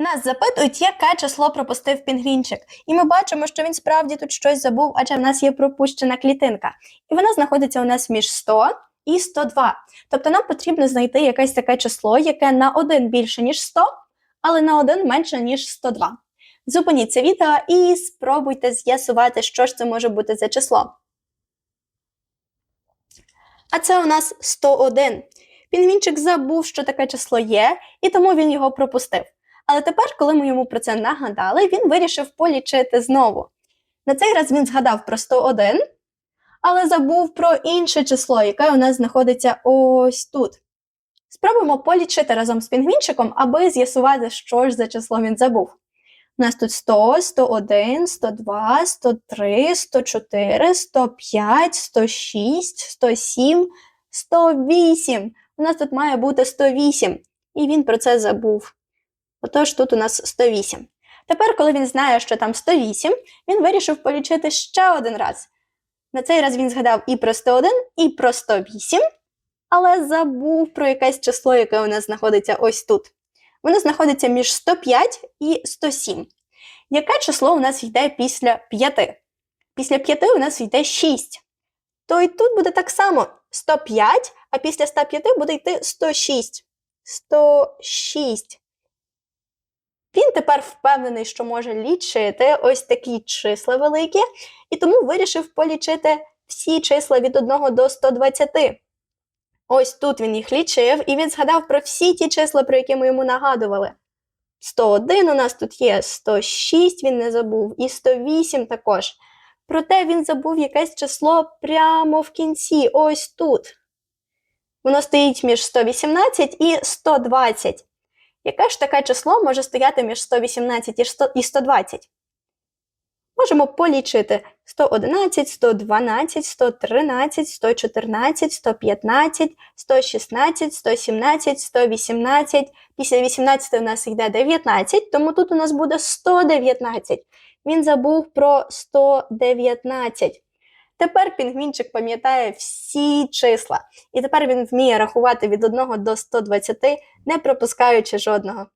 Нас запитують, яке число пропустив пінгвінчик. І ми бачимо, що він справді тут щось забув, адже в нас є пропущена клітинка. І вона знаходиться у нас між 100 і 102. Тобто нам потрібно знайти якесь таке число, яке на 1 більше, ніж 100, але на 1 менше, ніж 102. Зупиніть це відео і спробуйте з'ясувати, що ж це може бути за число. А це у нас 101. Пінгвінчик забув, що таке число є, і тому він його пропустив. Але тепер, коли ми йому про це нагадали, він вирішив полічити знову. На цей раз він згадав про 101, але забув про інше число, яке у нас знаходиться ось тут. Спробуємо полічити разом з пінгвінчиком, аби з'ясувати, що ж за число він забув. У нас тут 100, 101, 102, 103, 104, 105, 106, 107, 108. У нас тут має бути 108, і він про це забув. Отож, тут у нас 108. Тепер, коли він знає, що там 108, він вирішив полічити ще один раз. На цей раз він згадав і про 101, і про 108, але забув про якесь число, яке у нас знаходиться ось тут. Воно знаходиться між 105 і 107. Яке число у нас йде після 5? Після 5 у нас йде 6. То і тут буде так само 105, а після 105 буде йти 106. 106. Він тепер впевнений, що може лічити ось такі числа великі, і тому вирішив полічити всі числа від 1 до 120. Ось тут він їх лічив, і він згадав про всі ті числа, про які ми йому нагадували. 101 у нас тут є, 106 він не забув, і 108 також. Проте він забув якесь число прямо в кінці, ось тут. Воно стоїть між 118 і 120. Яке ж таке число може стояти між 118 і 120? Можемо полічити 111, 112, 113, 114, 115, 116, 117, 118. Після 18 у нас йде 19, тому тут у нас буде 119. Він забув про 119. Тепер пінгвінчик пам'ятає всі числа, і тепер він вміє рахувати від 1 до 120, не пропускаючи жодного.